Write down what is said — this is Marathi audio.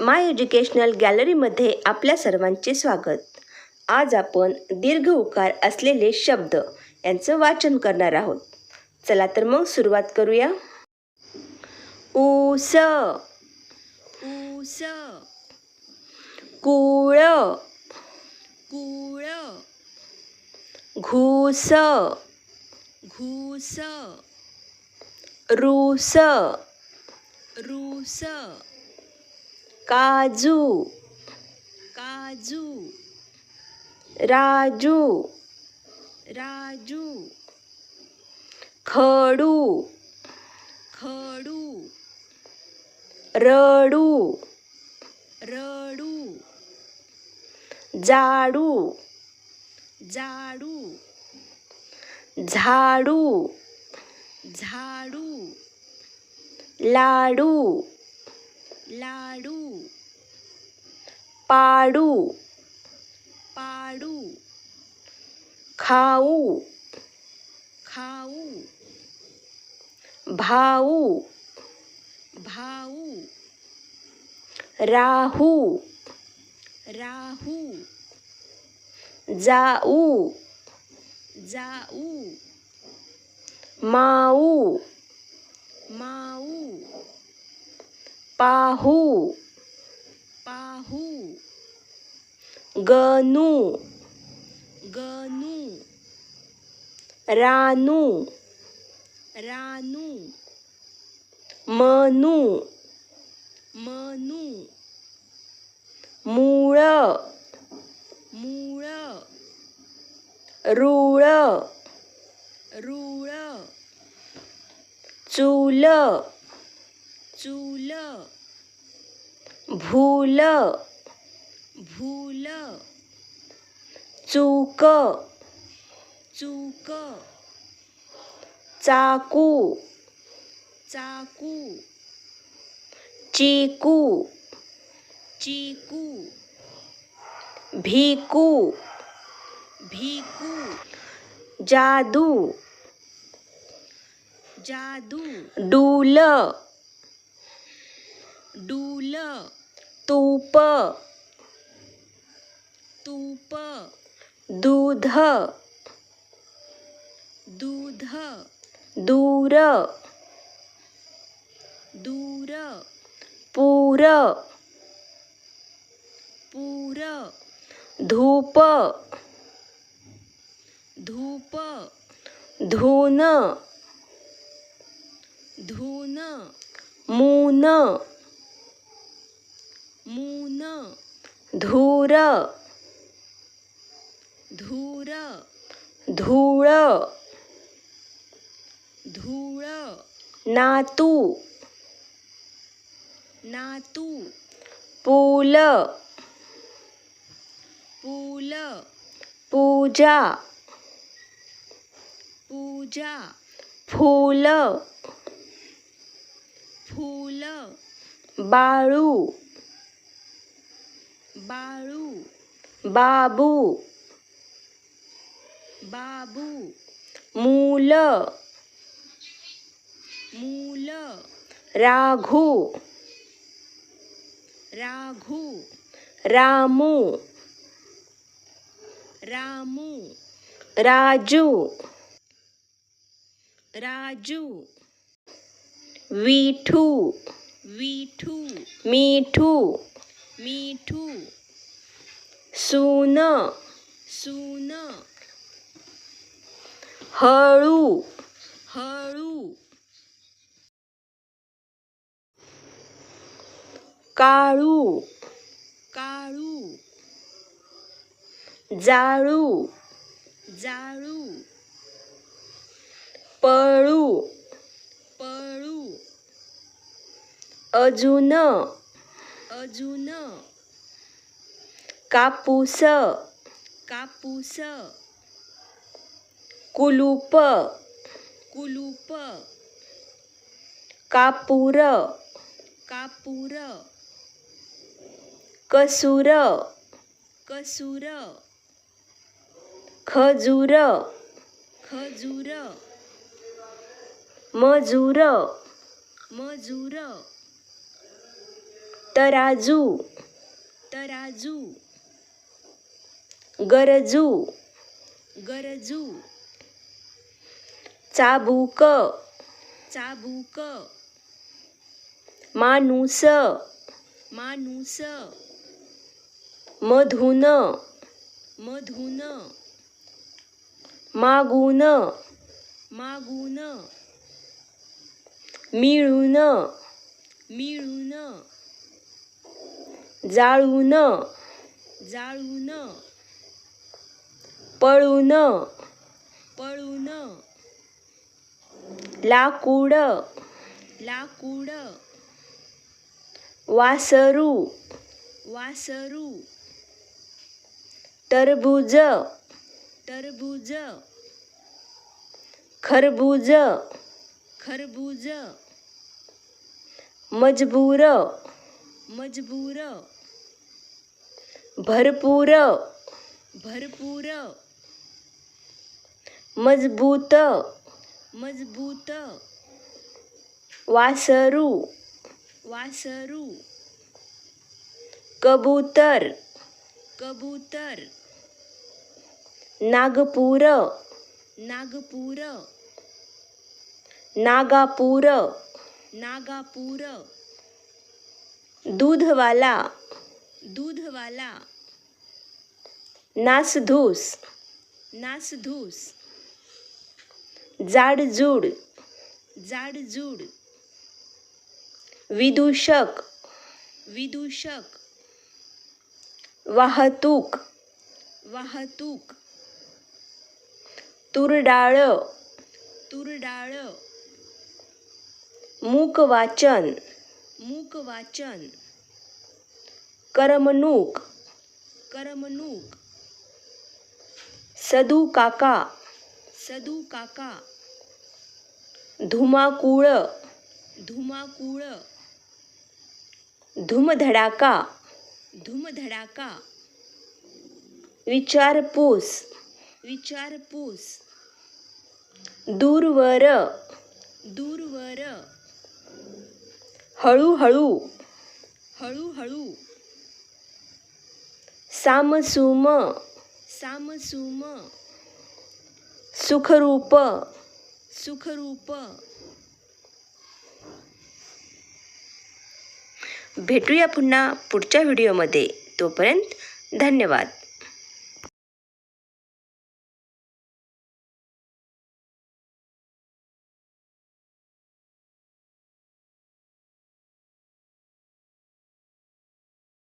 माय एज्युकेशनल गॅलरीमध्ये आपल्या सर्वांचे स्वागत. आज आपण दीर्घ उकार असलेले शब्द यांचं वाचन करणार आहोत. चला तर मग सुरुवात करूया. ऊस ऊस कुळ. कुळ. घूस. घूस. रूस. रूस. काजू। काजू। राजू। राजू। खडू। खडू। रडू। रडू। जाडू। जाडू। झाडू। झाडू। लाडू। लाडू. पाडू. पाडू. खाऊ. खाऊ. भाऊ. भाऊ. राहू. राहू. जाऊ. जाऊ. माऊ. माऊ. पाहू. पाहू. गनू गनू रानू. रानू. मनू. मनू. मूळ. मूळ. रूळ. रूळ. चूल. चूल। भूल। भूल। चूक। चूक। चाकू। चाकू। चिकू। चिकू। भिकू। भिकू। जादू। जादू। डूल। डूल तूप तूप दूध दूध दूर दूर पूर पूर धूप धूप धून धून मून मून। धूर। धूर। धूळ। धूळ। नातू। नातू। पूल। पूल। पूजा। पूजा। फूल। फूल। बाळू। बाळू. बाबू. बाबू. मूल. मूल. राघू. राघू. रामू. रामू. राजू. राजू. विठू. विठू. मिठू. मिठू सून. सून. हळू. हळू. काळू. काळू. जाळू. जाळू. पळू. पळू. अजून. अजून. कापूस. कापूस. कुलूप. कुलूप. कापूर. कापूर. कसूर. कसूर. खजूर. खजूर. मजूर. मजूर. तराजू तराजू गरजू गरजू चाबूक चाबूक माणूस माणूस मधून मधून मागून मागून मिळून मिळून जाळून. जाळून. पळून. पळून. लाकूड. लाकूड. वासरू. वासरू. टरबूज. टरबूज. खरबूज. खरबूज. मजबूर. मजबूर भरपूर भरपूर मजबूत मजबूत वासरू वासरू कबूतर कबूतर नागपूर नागपूर नागापूर नागापूर दूधवाला दूधवाला नासधूस नासधूस जाडजूड जाडजूड विदूषक विदूषक वाहतूक वाहतूक तुरडाळ तुरडाळ मूक वाचन मूक वाचन करमणूक. करमणूक. सदू काका सदू काका धुमाकूळ. धुमाकूळ. धुमधडाका. धुमधडाका. विचारपूस. विचारपूस. दूरवर. दूरवर. हळूहळू हळूहळू सामसूम सामसूम सुखरूप. सुखरूप. भेटूया पुन्हा पुढच्या व्हिडिओमध्ये. तोपर्यंत धन्यवाद.